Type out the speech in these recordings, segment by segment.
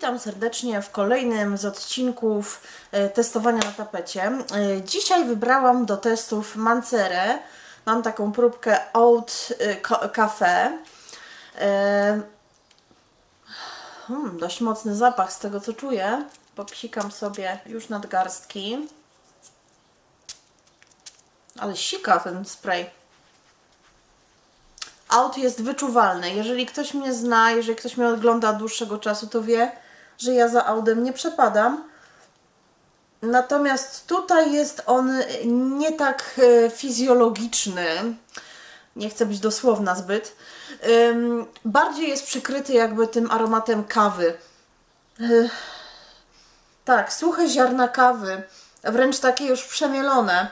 Witam serdecznie w kolejnym z odcinków e, testowania na tapecie. E, Dzisiaj wybrałam do testów Mancerę. Mam taką próbkę Oat e, Ca- Cafe. Hmm, dość mocny zapach z tego co czuję. Popsikam sobie już nadgarstki. Ale sika ten spray. Aut jest wyczuwalny. Jeżeli ktoś mnie zna, jeżeli ktoś mnie ogląda od dłuższego czasu, to wie, że ja za Audem nie przepadam. Natomiast tutaj jest on nie tak e, fizjologiczny. Nie chcę być dosłowna zbyt. Bardziej jest przykryty jakby tym aromatem kawy. Ech, tak, suche ziarna kawy, wręcz takie już przemielone.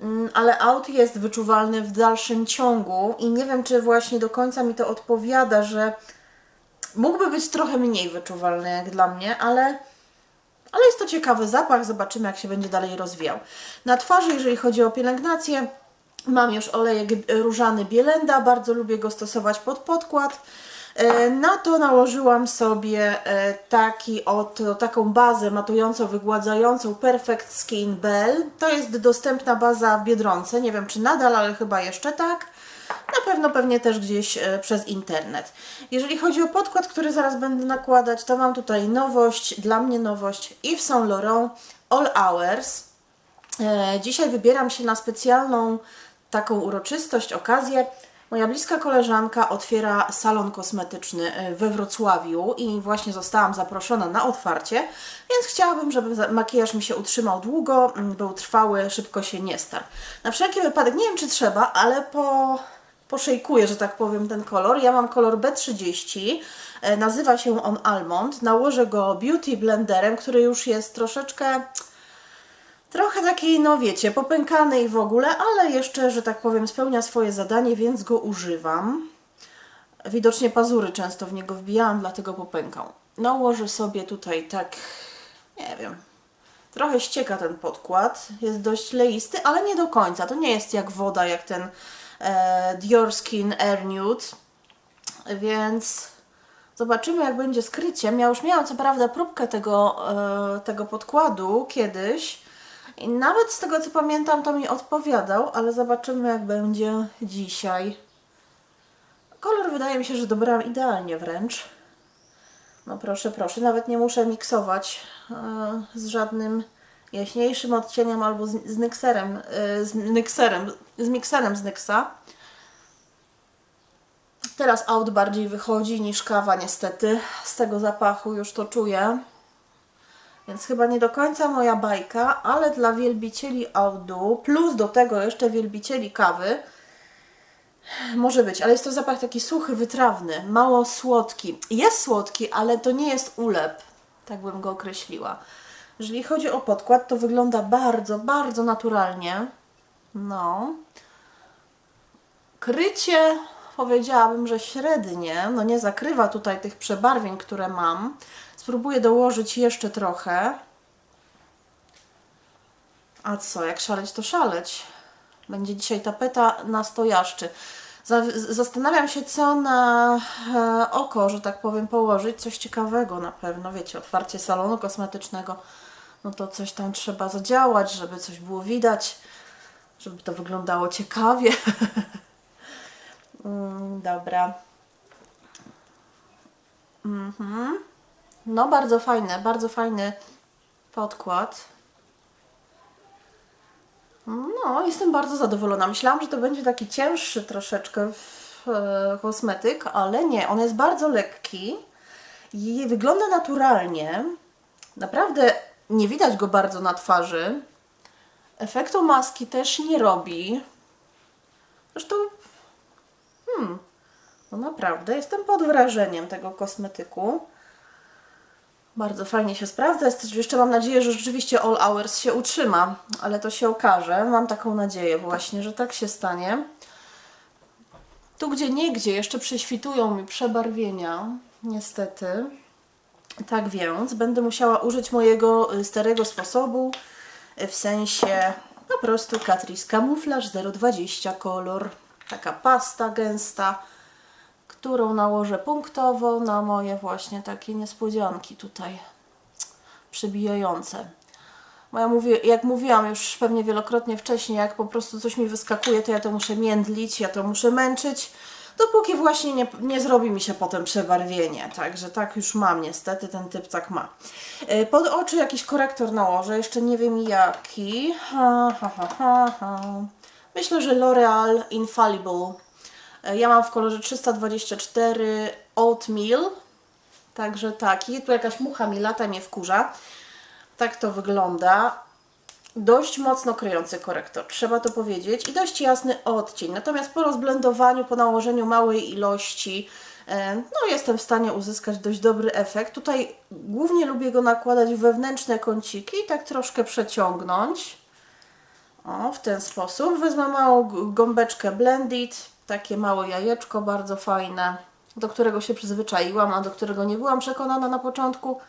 Mm, ale aut jest wyczuwalny w dalszym ciągu i nie wiem, czy właśnie do końca mi to odpowiada, że mógłby być trochę mniej wyczuwalny jak dla mnie, ale, ale jest to ciekawy zapach, zobaczymy jak się będzie dalej rozwijał. Na twarzy, jeżeli chodzi o pielęgnację, mam już olejek różany Bielenda, bardzo lubię go stosować pod podkład. E, Na to nałożyłam sobie e, taki oto, taką bazę matującą, wygładzającą Perfect Skin Bell. To jest dostępna baza w Biedronce, nie wiem czy nadal, ale chyba jeszcze tak. Na pewno pewnie też gdzieś e, przez internet. Jeżeli chodzi o podkład, który zaraz będę nakładać, to mam tutaj nowość, dla mnie nowość Yves Saint Laurent All Hours. E, Dzisiaj wybieram się na specjalną taką uroczystość, okazję. Moja bliska koleżanka otwiera salon kosmetyczny e, we Wrocławiu i właśnie zostałam zaproszona na otwarcie, więc chciałabym, żeby makijaż mi się utrzymał długo, był trwały, szybko się nie starł. Na wszelki wypadek, nie wiem czy trzeba, ale po, poszejkuję, że tak powiem, ten kolor. Ja mam kolor B30, e, nazywa się on Almond. Nałożę go Beauty Blenderem, który już jest troszeczkę Trochę taki, no wiecie, popękany i w ogóle, ale jeszcze, że tak powiem, spełnia swoje zadanie, więc go używam. Widocznie pazury często w niego wbijałam, dlatego popękał. Nałożę sobie tutaj tak, nie wiem, trochę ścieka ten podkład. Jest dość leisty, ale nie do końca. To nie jest jak woda, jak ten Dior Skin Air Nude. Więc zobaczymy, jak będzie z kryciem. Ja już miałam co prawda próbkę tego, e, tego podkładu kiedyś. I nawet z tego co pamiętam, to mi odpowiadał, ale zobaczymy, jak będzie dzisiaj. Kolor wydaje mi się, że dobrałam idealnie wręcz. No proszę, proszę, nawet nie muszę miksować e, z żadnym jaśniejszym odcieniem albo z, z nykserem, e, z nykserem, z mikserem z nyksa. Teraz aut bardziej wychodzi niż kawa niestety. Z tego zapachu już to czuję. Więc chyba nie do końca moja bajka, ale dla wielbicieli audu, plus do tego jeszcze wielbicieli kawy, może być, ale jest to zapach taki suchy, wytrawny, mało słodki. Jest słodki, ale to nie jest ulep, tak bym go określiła. Jeżeli chodzi o podkład, to wygląda bardzo, bardzo naturalnie. No. Krycie powiedziałabym, że średnie, no nie zakrywa tutaj tych przebarwień, które mam. Spróbuję dołożyć jeszcze trochę. A co, jak szaleć, to szaleć. Będzie dzisiaj tapeta na stojaszczy. Za- Zastanawiam się, co na e, oko, że tak powiem, położyć. Coś ciekawego na pewno. Wiecie, otwarcie salonu kosmetycznego. No to coś tam trzeba zadziałać, żeby coś było widać, żeby to wyglądało ciekawie. Mm, Dobra. Mhm. No, bardzo fajne, bardzo fajny podkład. No, jestem bardzo zadowolona. Myślałam, że to będzie taki cięższy troszeczkę w, e, kosmetyk, ale nie. On jest bardzo lekki i wygląda naturalnie. Naprawdę nie widać go bardzo na twarzy. Efektu maski też nie robi. Zresztą no naprawdę, jestem pod wrażeniem tego kosmetyku. Bardzo fajnie się sprawdza. Jeszcze mam nadzieję, że rzeczywiście All Hours się utrzyma, ale to się okaże. Mam taką nadzieję właśnie, że tak się stanie. Tu gdzie niegdzie jeszcze prześwitują mi przebarwienia, niestety. Tak więc będę musiała użyć mojego y, starego sposobu, w sensie po prostu Catrice Camouflage 020 kolor. Taka pasta gęsta. którą nałożę punktowo na moje właśnie takie niespodzianki tutaj przybijające. Bo ja mówię, jak mówiłam już pewnie wielokrotnie wcześniej, jak po prostu coś mi wyskakuje, to ja to muszę międlić, ja to muszę męczyć, dopóki właśnie nie, nie zrobi mi się potem przebarwienie. Także tak już mam niestety, ten typ tak ma. E, Pod oczy jakiś korektor nałożę, jeszcze nie wiem jaki. Ha, ha, ha, ha. Myślę, że L'Oreal Infallible. E, Ja mam w kolorze 324 Oatmeal. Także taki. Tu jakaś mucha mi lata, mnie wkurza. Tak to wygląda. Dość mocno kryjący korektor, trzeba to powiedzieć, i dość jasny odcień. Natomiast po rozblendowaniu, po nałożeniu małej ilości, e, no jestem w stanie uzyskać dość dobry efekt. Tutaj głównie lubię go nakładać w wewnętrzne kąciki i tak troszkę przeciągnąć. O, w ten sposób. Wezmę małą gąbeczkę Blended, takie małe jajeczko, bardzo fajne, do którego się przyzwyczaiłam, a do którego nie byłam przekonana na początku.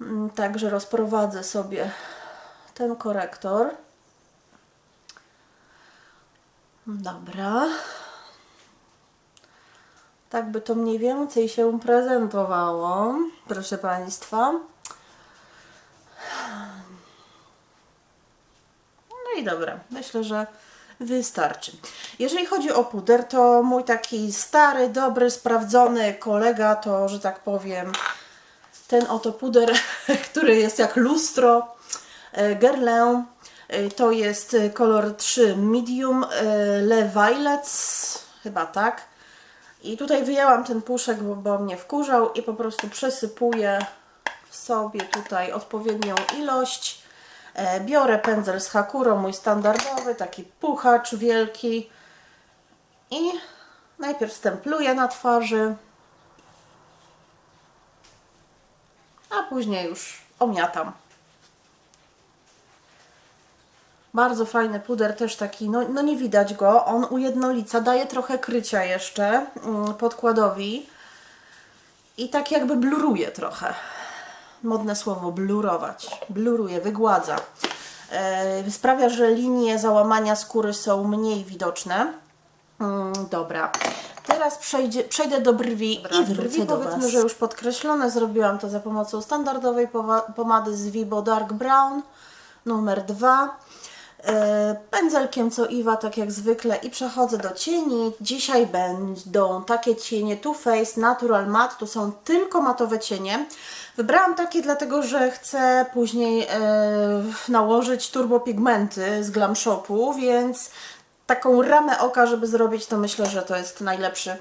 Mm, Także rozprowadzę sobie ten korektor. Dobra. Tak by to mniej więcej się prezentowało, proszę Państwa. No i dobra, myślę, że wystarczy. Jeżeli chodzi o puder, to mój taki stary, dobry, sprawdzony kolega to, że tak powiem, ten oto puder, który jest jak lustro, Guerlain. E, To jest e, kolor 3 medium, e, Le Violets, chyba tak. I tutaj wyjęłam ten puszek, bo, bo mnie wkurzał i po prostu przesypuję sobie tutaj odpowiednią ilość. E, Biorę pędzel z Hakuro, mój standardowy, taki puchacz wielki i najpierw stempluję na twarzy, a później już omiatam. Bardzo fajny puder, też taki, no, no nie widać go, on ujednolica, daje trochę krycia jeszcze mm, podkładowi i tak jakby bluruje trochę. Modne słowo, blurować. Bluruje, wygładza. E, sprawia, że linie załamania skóry są mniej widoczne. Mm, dobra. Teraz przejdzie, przejdę do brwi i wrócę brwi do powiedzmy, Was. że już podkreślone. Zrobiłam to za pomocą standardowej pomady z Vibo Dark Brown numer 2. E, Pędzelkiem co Iwa, tak jak zwykle i przechodzę do cieni. Dzisiaj będą takie cienie Too Faced Natural Matte, to są tylko matowe cienie. Wybrałam takie dlatego, że chcę później e, nałożyć turbopigmenty z Glam Shopu, więc taką ramę oka, żeby zrobić, to myślę, że to jest najlepszy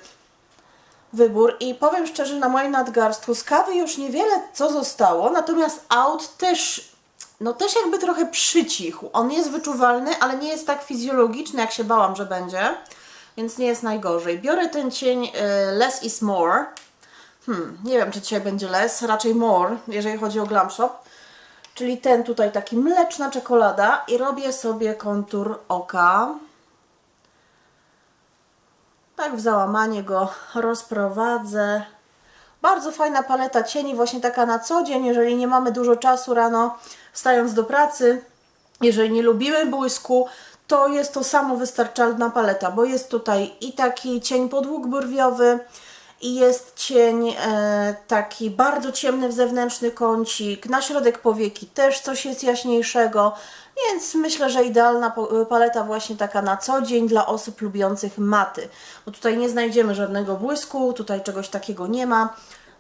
wybór i powiem szczerze, na moim nadgarstku z kawy już niewiele co zostało, natomiast out też, no też jakby trochę przycichł. On jest wyczuwalny, ale nie jest tak fizjologiczny, jak się bałam, że będzie, więc nie jest najgorzej. Biorę ten cień y, Less is More. Hmm, nie wiem, czy dzisiaj będzie less, raczej more, jeżeli chodzi o Glam Shop. Czyli ten tutaj taki mleczna czekolada i robię sobie kontur oka. Tak w załamanie go rozprowadzę. Bardzo fajna paleta cieni, właśnie taka na co dzień, jeżeli nie mamy dużo czasu rano wstając do pracy, jeżeli nie lubimy błysku, to jest to samo wystarczalna paleta, bo jest tutaj i taki cień podłóg brwiowy, i jest cień e, taki bardzo ciemny w zewnętrzny kącik, na środek powieki też coś jest jaśniejszego, więc myślę, że idealna po- paleta właśnie taka na co dzień dla osób lubiących maty, bo tutaj nie znajdziemy żadnego błysku, tutaj czegoś takiego nie ma,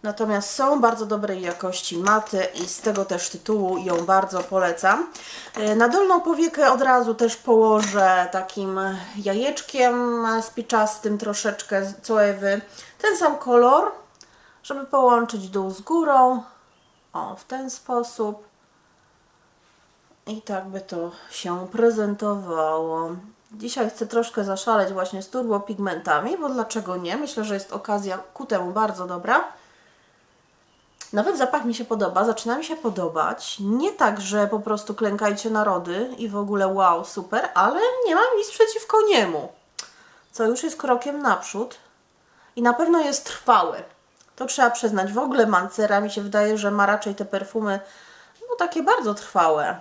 natomiast są bardzo dobrej jakości maty i z tego też tytułu ją bardzo polecam. E, Na dolną powiekę od razu też położę takim jajeczkiem spiczastym troszeczkę co Ewy. Ten sam kolor, żeby połączyć dół z górą. O, w ten sposób. I tak by to się prezentowało. Dzisiaj chcę troszkę zaszaleć właśnie z turbo pigmentami, bo dlaczego nie? Myślę, że jest okazja ku temu bardzo dobra. Nawet zapach mi się podoba, zaczyna mi się podobać. Nie tak, że po prostu klękajcie narody i w ogóle wow, super, ale nie mam nic przeciwko niemu. Co już jest krokiem naprzód i na pewno jest trwały. To trzeba przyznać. W ogóle Mancera mi się wydaje, że ma raczej te perfumy no takie bardzo trwałe.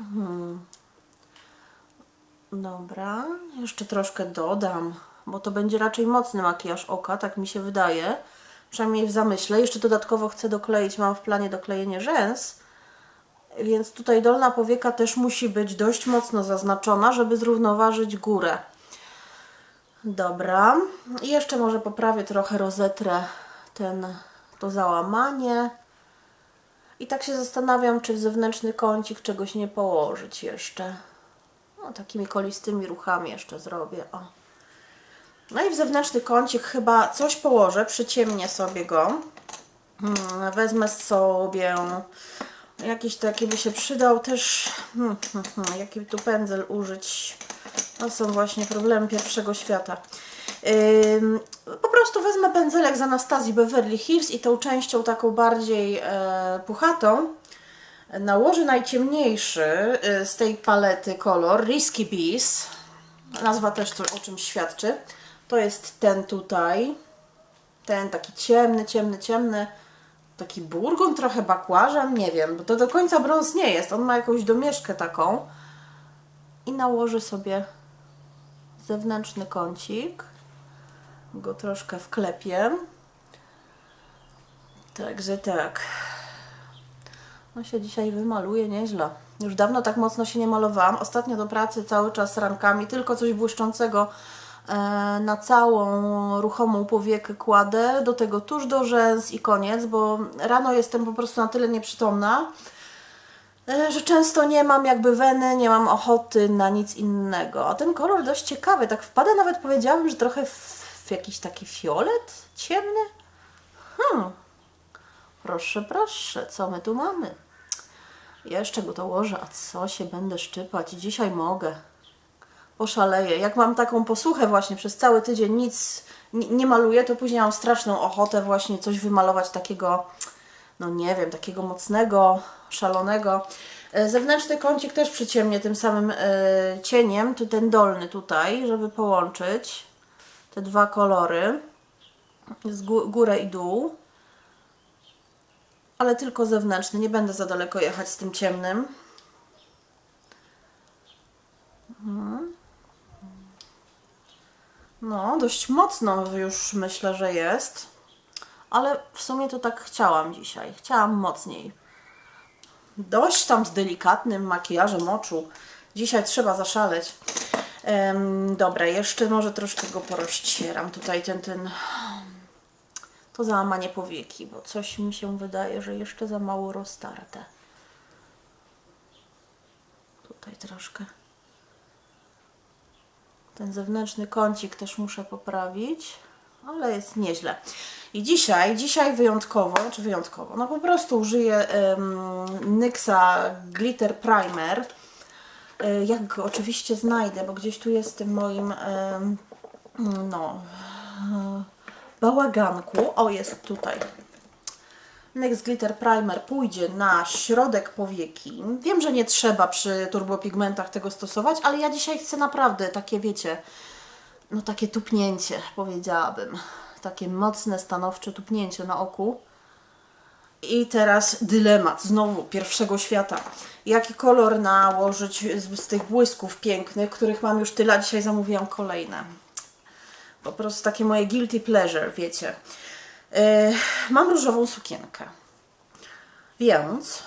Mhm. Dobra, jeszcze troszkę dodam bo to będzie raczej mocny makijaż oka, tak mi się wydaje. Przynajmniej w zamyśle. Jeszcze dodatkowo chcę dokleić, mam w planie doklejenie rzęs. Więc tutaj dolna powieka też musi być dość mocno zaznaczona, żeby zrównoważyć górę. Dobra. I jeszcze może poprawię trochę rozetrę ten, to załamanie. I tak się zastanawiam, czy w zewnętrzny kącik czegoś nie położyć jeszcze. No, takimi kolistymi ruchami jeszcze zrobię. O. No i w zewnętrzny kącik chyba coś położę, przyciemnię sobie go. Hmm, Wezmę sobie jakiś taki by się przydał też. Hmm, hmm, hmm, jaki tu pędzel użyć? To są właśnie problemy pierwszego świata. Po prostu wezmę pędzelek z Anastazji Beverly Hills i tą częścią taką bardziej e, puchatą nałożę najciemniejszy y, z tej palety kolor Risky Bees. Nazwa też coś o czymś świadczy. To jest ten tutaj. Ten taki ciemny, ciemny, ciemny. Taki burgund, trochę bakłażan, nie wiem, bo to do końca brąz nie jest. On ma jakąś domieszkę taką. I nałożę sobie zewnętrzny kącik. Go troszkę wklepię. Także tak. No się dzisiaj wymaluje nieźle. Już dawno tak mocno się nie malowałam. Ostatnio do pracy cały czas rankami, tylko coś błyszczącego na całą ruchomą powiekę kładę, do tego tuż do rzęs i koniec, bo rano jestem po prostu na tyle nieprzytomna, e, że często nie mam jakby weny, nie mam ochoty na nic innego. A ten kolor dość ciekawy, tak wpada nawet powiedziałabym, że trochę w jakiś taki fiolet ciemny. Hmm. Proszę, proszę, co my tu mamy? Jeszcze go dołożę, a co się będę szczypać? Dzisiaj mogę. Poszaleję. Jak mam taką posłuchę właśnie przez cały tydzień nic nie, nie maluję, to później mam straszną ochotę właśnie coś wymalować takiego, no nie wiem, takiego mocnego, szalonego. E, Zewnętrzny kącik też przyciemnię tym samym e, cieniem, tu ten dolny tutaj, żeby połączyć te dwa kolory, z gó- górę i dół ale tylko zewnętrzny. Nie będę za daleko jechać z tym ciemnym. Mhm. No, dość mocno już myślę, że jest. Ale w sumie to tak chciałam dzisiaj. Chciałam mocniej. Dość tam z delikatnym makijażem oczu. Dzisiaj trzeba zaszaleć. Em, dobra, jeszcze może troszkę go porozcieram. Tutaj ten, ten to załamanie powieki, bo coś mi się wydaje, że jeszcze za mało roztarte. Tutaj troszkę. Ten zewnętrzny kącik też muszę poprawić, ale jest nieźle. I dzisiaj, dzisiaj wyjątkowo, czy wyjątkowo, no po prostu użyję NYXa Glitter Primer. E, Jak go oczywiście znajdę, bo gdzieś tu jest w tym moim, no, bałaganku. O, jest tutaj. Next Glitter Primer pójdzie na środek powieki. Wiem, że nie trzeba przy turbopigmentach tego stosować, ale ja dzisiaj chcę naprawdę takie, wiecie, no takie tupnięcie, powiedziałabym. Takie mocne, stanowcze tupnięcie na oku. I teraz dylemat, znowu, pierwszego świata. Jaki kolor nałożyć z, z tych błysków pięknych, których mam już tyle, a dzisiaj zamówiłam kolejne po prostu takie moje guilty pleasure, wiecie. Yy, mam różową sukienkę. Więc,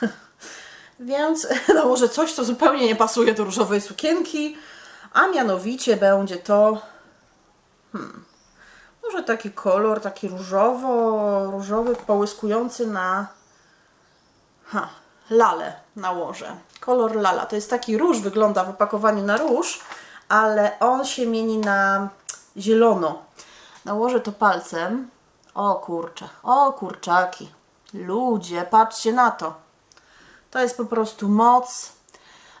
więc nałożę coś, co zupełnie nie pasuje do różowej sukienki, a mianowicie będzie to, hmm, może taki kolor, taki różowo, różowy, połyskujący na, ha, lale nałożę. Kolor lala, to jest taki róż, wygląda w opakowaniu na róż, ale on się mieni na zielono. Nałożę to palcem. O kurcze, o kurczaki. Ludzie, patrzcie na to. To jest po prostu moc.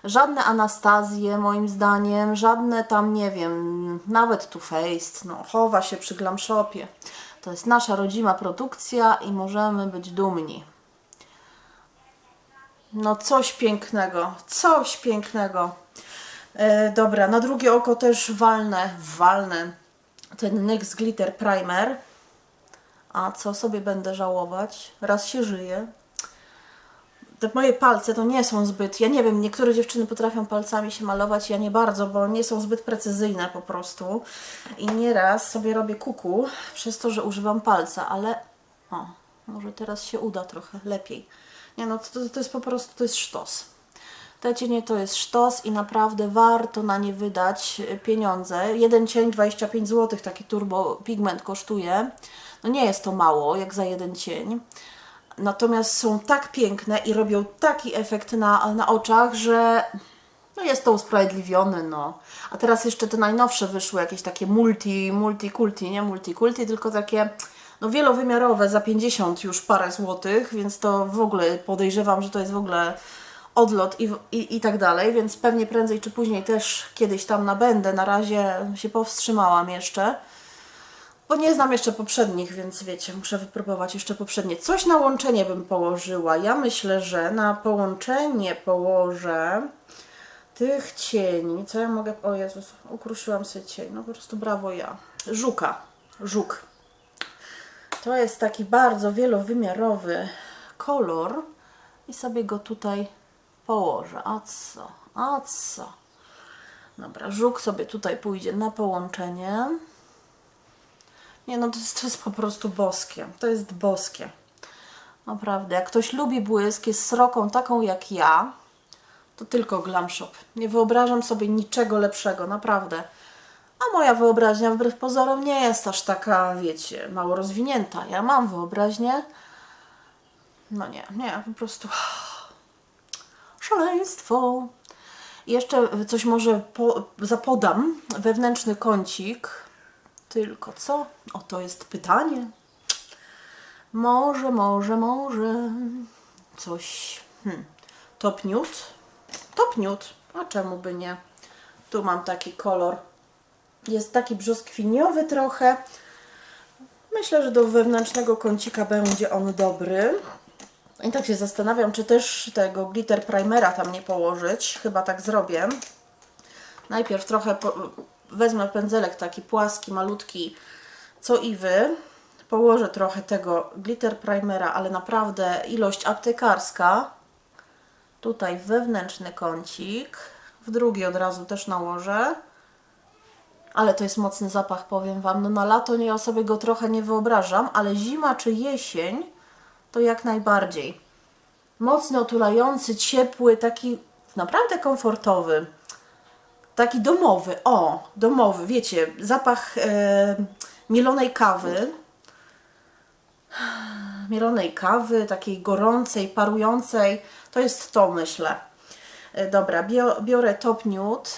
Żadne Anastazje, moim zdaniem, żadne tam, nie wiem, nawet Too Faced, no, chowa się przy Glam Shopie. To jest nasza rodzima produkcja i możemy być dumni. No coś pięknego, coś pięknego. E, dobra, na drugie oko też walnę, walnę ten NYX Glitter Primer. A co sobie będę żałować? Raz się żyje. te moje palce to nie są zbyt, ja nie wiem, niektóre dziewczyny potrafią palcami się malować, ja nie bardzo, bo nie są zbyt precyzyjne po prostu. I nieraz sobie robię kuku przez to, że używam palca, ale o, może teraz się uda trochę lepiej. Nie no, to, to jest po prostu, to jest sztos. Te cienie to jest sztos i naprawdę warto na nie wydać y, pieniądze. Jeden cień 25 zł, taki turbo pigment kosztuje. No nie jest to mało, jak za jeden cień. Natomiast są tak piękne i robią taki efekt na, na oczach, że no jest to usprawiedliwione, no. A teraz jeszcze te najnowsze wyszły, jakieś takie multi, multikulti, nie multikulti, tylko takie no wielowymiarowe za 50 już parę złotych, więc to w ogóle podejrzewam, że to jest w ogóle odlot i, i, i tak dalej, więc pewnie prędzej czy później też kiedyś tam nabędę. Na razie się powstrzymałam jeszcze. Bo nie znam jeszcze poprzednich, więc wiecie, muszę wypróbować jeszcze poprzednie. Coś na łączenie bym położyła. Ja myślę, że na połączenie położę tych cieni. Co ja mogę... O Jezus, ukruszyłam sobie cień. No po prostu brawo ja. Żuka. Żuk. To jest taki bardzo wielowymiarowy kolor i sobie go tutaj położę. A co? A co? Dobra, żuk sobie tutaj pójdzie na połączenie. Nie no, to jest, to jest po prostu boskie. To jest boskie. Naprawdę, jak ktoś lubi błysk, jest sroką taką jak ja, to tylko Glam Shop. Nie wyobrażam sobie niczego lepszego, naprawdę. A moja wyobraźnia wbrew pozorom nie jest aż taka, wiecie, mało rozwinięta. Ja mam wyobraźnię. No nie, nie, po prostu szaleństwo. Jeszcze coś może po, zapodam. Wewnętrzny kącik. Tylko co? O, to jest pytanie. Może, może, może coś. Hmm. Top nude? Top nude. A czemu by nie? Tu mam taki kolor. Jest taki brzoskwiniowy trochę. Myślę, że do wewnętrznego kącika będzie on dobry. I tak się zastanawiam, czy też tego glitter primera tam nie położyć. Chyba tak zrobię. Najpierw trochę po, wezmę pędzelek taki płaski, malutki, co i wy. Położę trochę tego glitter primera, ale naprawdę ilość aptekarska. Tutaj wewnętrzny kącik. W drugi od razu też nałożę. Ale to jest mocny zapach, powiem Wam. No na lato nie, ja sobie go trochę nie wyobrażam, ale zima czy jesień to jak najbardziej. Mocno otulający, ciepły, taki naprawdę komfortowy. Taki domowy, o, domowy, wiecie, zapach e, mielonej kawy. Mielonej kawy, takiej gorącej, parującej. To jest to, myślę. E, dobra, bio, biorę top nude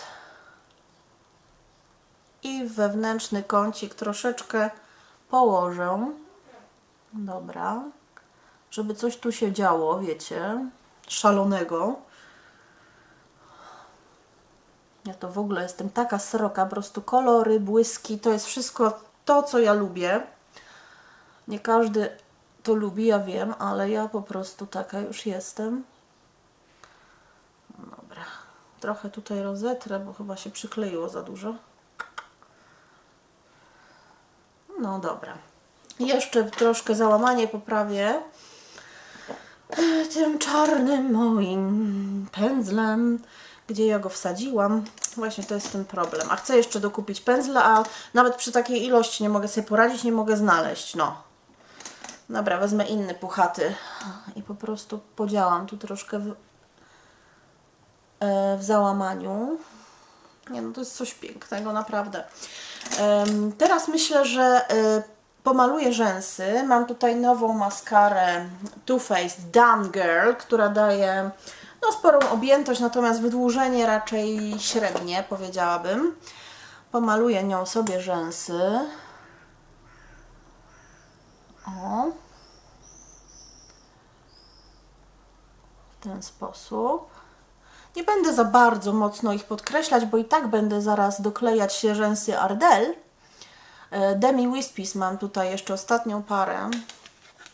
i wewnętrzny kącik troszeczkę położę. Dobra. Żeby coś tu się działo, wiecie, szalonego. Ja to w ogóle jestem taka sroka, po prostu kolory, błyski, to jest wszystko to, co ja lubię. Nie każdy to lubi, ja wiem, ale ja po prostu taka już jestem. Dobra, trochę tutaj rozetrę, bo chyba się przykleiło za dużo. No dobra. Jeszcze troszkę załamanie poprawię tym czarnym moim pędzlem, gdzie ja go wsadziłam. Właśnie to jest ten problem. A chcę jeszcze dokupić pędzle, a nawet przy takiej ilości nie mogę sobie poradzić, nie mogę znaleźć. No. Dobra, wezmę inny puchaty i po prostu podziałam tu troszkę w, e, w załamaniu. Nie no, to jest coś pięknego, naprawdę. Teraz myślę, że e, pomaluję rzęsy. Mam tutaj nową maskarę Too Faced Damn Girl, która daje no, sporą objętość, natomiast wydłużenie raczej średnie, powiedziałabym. Pomaluję nią sobie rzęsy. O. W ten sposób. Nie będę za bardzo mocno ich podkreślać, bo i tak będę zaraz doklejać się rzęsy Ardell. E, Demi Wispies mam tutaj jeszcze ostatnią parę.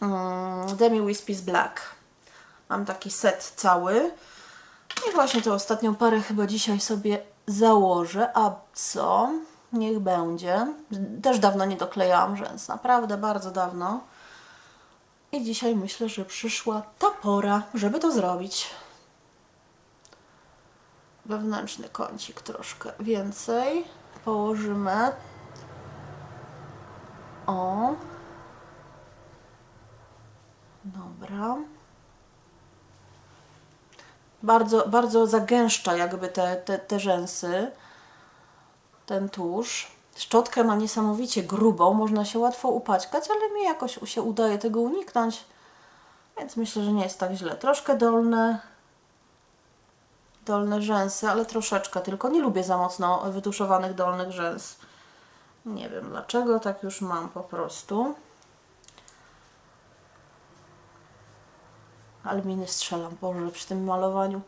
Mm, Demi Wispies Black. Mam taki set cały. I właśnie tę ostatnią parę chyba dzisiaj sobie założę. A co? Niech będzie. Też dawno nie doklejałam rzęs. Naprawdę bardzo dawno. I dzisiaj myślę, że przyszła ta pora, żeby to zrobić. Wewnętrzny kącik troszkę więcej. Położymy. O. Dobra. Bardzo, bardzo zagęszcza jakby te, te, te rzęsy. Ten tusz. Szczotkę ma niesamowicie grubą, można się łatwo upaćkać, ale mi jakoś się udaje tego uniknąć. Więc myślę, że nie jest tak źle. Troszkę dolne, dolne rzęsy, ale troszeczkę tylko. Nie lubię za mocno wytuszowanych dolnych rzęs. Nie wiem dlaczego, tak już mam po prostu. Ale strzelam, Boże, przy tym malowaniu.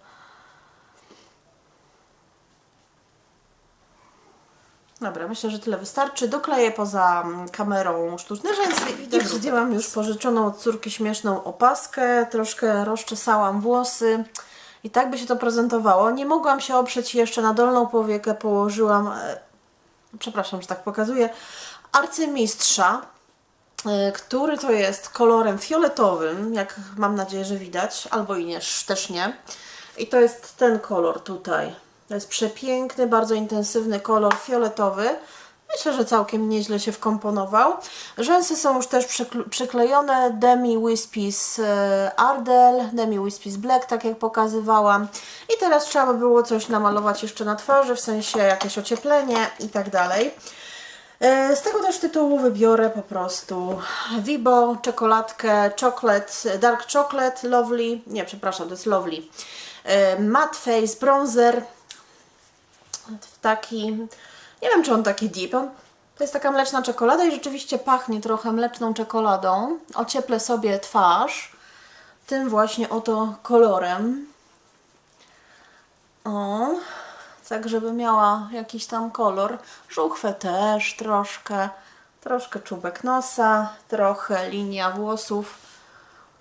Dobra, myślę, że tyle wystarczy. Dokleję poza mm, kamerą sztuczne rzęsy i zdjęłam już pożyczoną od córki śmieszną opaskę. Troszkę rozczesałam włosy i tak by się to prezentowało. Nie mogłam się oprzeć jeszcze na dolną powiekę. Położyłam, e, przepraszam, że tak pokazuję, arcymistrza, e, który to jest kolorem fioletowym, jak mam nadzieję, że widać, albo i nie, też nie. I to jest ten kolor tutaj. To jest przepiękny, bardzo intensywny kolor fioletowy. Myślę, że całkiem nieźle się wkomponował. Rzęsy są już też przykl- przyklejone. Demi Wispies e, Ardell, Demi Wispies Black, tak jak pokazywałam. I teraz trzeba by było coś namalować jeszcze na twarzy, w sensie jakieś ocieplenie i tak dalej. E, Z tego też tytułu wybiorę po prostu Vibo, czekoladkę, chocolate, dark chocolate, lovely, nie przepraszam, to jest lovely, E, matte face bronzer, taki, nie wiem czy on taki deep, to jest taka mleczna czekolada i rzeczywiście pachnie trochę mleczną czekoladą. Ocieplę sobie twarz tym właśnie oto kolorem. O, tak żeby miała jakiś tam kolor. Żuchwę też troszkę, troszkę czubek nosa, trochę linia włosów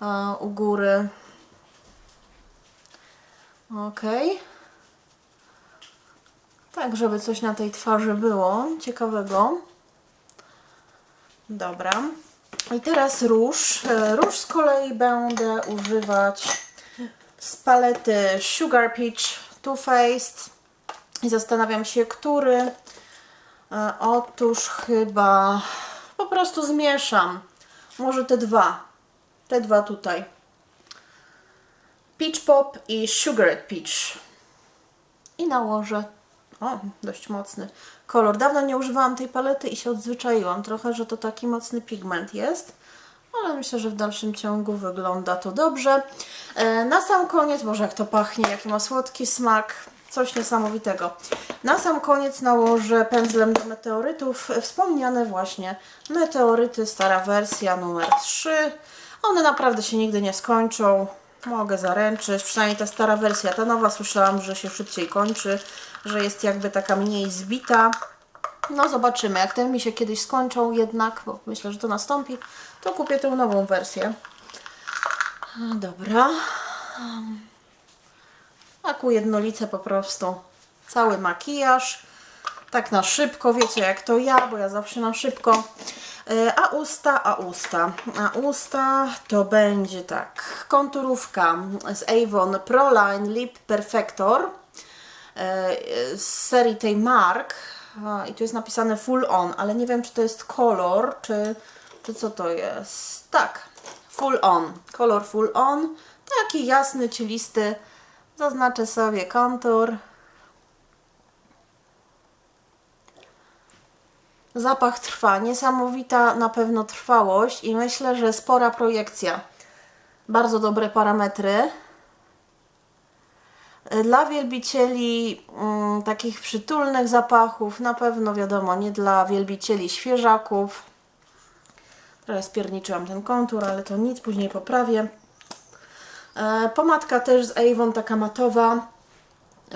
e, u góry. Okej. Tak, żeby coś na tej twarzy było ciekawego. Dobra. I teraz róż. E, Róż z kolei będę używać z palety Sugar Peach Too Faced. I zastanawiam się, który. E, Otóż chyba po prostu zmieszam. Może te dwa. Te dwa tutaj. Peach Pop i Sugar Peach i nałożę. O, dość mocny kolor. Dawno nie używałam tej palety i się odzwyczaiłam trochę, że to taki mocny pigment jest. Ale myślę, że w dalszym ciągu wygląda to dobrze. E, na sam koniec, Boże jak to pachnie, jaki ma słodki smak. Coś niesamowitego. Na sam koniec nałożę pędzlem do meteorytów wspomniane właśnie meteoryty, stara wersja numer 3. One naprawdę się nigdy nie skończą. Mogę zaręczyć, przynajmniej ta stara wersja. Ta nowa słyszałam, że się szybciej kończy, że jest jakby taka mniej zbita. No zobaczymy, jak te mi się kiedyś skończą jednak, bo myślę, że to nastąpi, to kupię tę nową wersję. Dobra. Tak ujednolicę po prostu cały makijaż. Tak na szybko, wiecie jak to ja, bo ja zawsze na szybko. E, A usta, a usta. A usta to będzie tak. Konturówka z Avon Proline Lip Perfector z serii tej Mark. I tu jest napisane full on, ale nie wiem czy to jest kolor, czy, czy co to jest. Tak, full on. Kolor full on. Taki jasny, cielisty. Zaznaczę sobie kontur. Zapach trwa, niesamowita na pewno trwałość i myślę, że spora projekcja. Bardzo dobre parametry. Dla wielbicieli mm, takich przytulnych zapachów, na pewno wiadomo, nie dla wielbicieli świeżaków. Trochę spierniczyłam ten kontur, ale to nic, później poprawię. E, Pomadka też z Avon, taka matowa,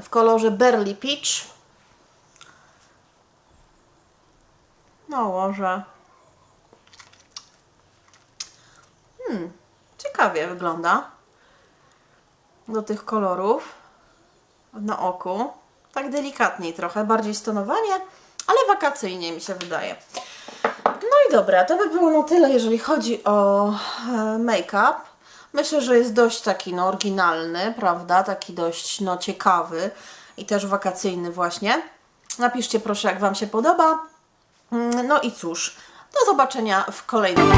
w kolorze Berry Peach. nałożę. Hmm, ciekawie wygląda do tych kolorów na oku. Tak delikatniej trochę, bardziej stonowanie, ale wakacyjnie mi się wydaje. No i dobra, to by było na tyle, jeżeli chodzi o e, make-up. Myślę, że jest dość taki no, oryginalny, prawda? Taki dość no, ciekawy i też wakacyjny właśnie. Napiszcie proszę, jak Wam się podoba. Mm, No i cóż, do zobaczenia w kolejnym.